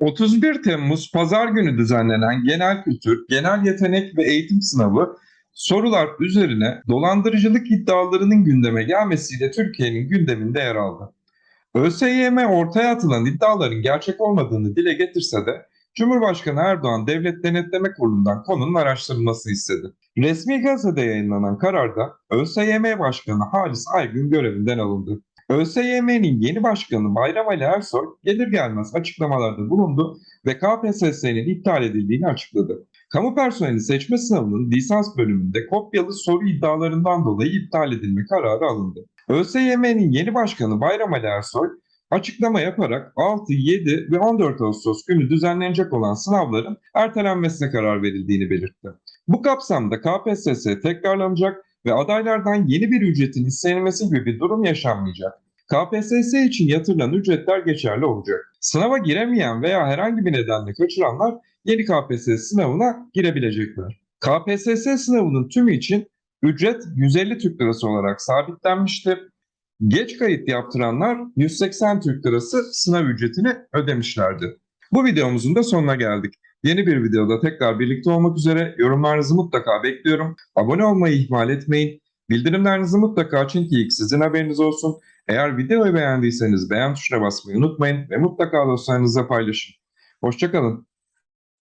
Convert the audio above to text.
...31 Temmuz Pazar günü düzenlenen Genel Kültür, Genel Yetenek ve Eğitim Sınavı sorular üzerine dolandırıcılık iddialarının gündeme gelmesiyle Türkiye'nin gündeminde yer aldı. ÖSYM ortaya atılan iddiaların gerçek olmadığını dile getirse de Cumhurbaşkanı Erdoğan Devlet Denetleme Kurulu'ndan konunun araştırılmasını istedi. Resmi gazetede yayınlanan kararda ÖSYM Başkanı Halis Aygün görevinden alındı. ÖSYM'nin yeni başkanı Bayram Ali Ersoy gelir gelmez açıklamalarda bulundu ve KPSS'nin iptal edildiğini açıkladı. Kamu personeli seçme sınavının lisans bölümünde kopyalı soru iddialarından dolayı iptal edilme kararı alındı. ÖSYM'nin yeni başkanı Bayram Ali Ersoy açıklama yaparak 6, 7 ve 14 Ağustos günü düzenlenecek olan sınavların ertelenmesine karar verildiğini belirtti. Bu kapsamda KPSS tekrarlanacak ve adaylardan yeni bir ücretin istenilmesi gibi bir durum yaşanmayacak. KPSS için yatırılan ücretler geçerli olacak. Sınava giremeyen veya herhangi bir nedenle kaçıranlar yeni KPSS sınavına girebilecekler. KPSS sınavının tümü için ücret 150 Türk Lirası olarak sabitlenmiştir. Geç kayıt yaptıranlar 180 Türk Lirası sınav ücretini ödemişlerdi. Bu videomuzun da sonuna geldik. Yeni bir videoda tekrar birlikte olmak üzere yorumlarınızı mutlaka bekliyorum. Abone olmayı ihmal etmeyin. Bildirimlerinizi mutlaka açın ki ilk sizin haberiniz olsun. Eğer videoyu beğendiyseniz beğen tuşuna basmayı unutmayın ve mutlaka dostlarınızla paylaşın. Hoşçakalın.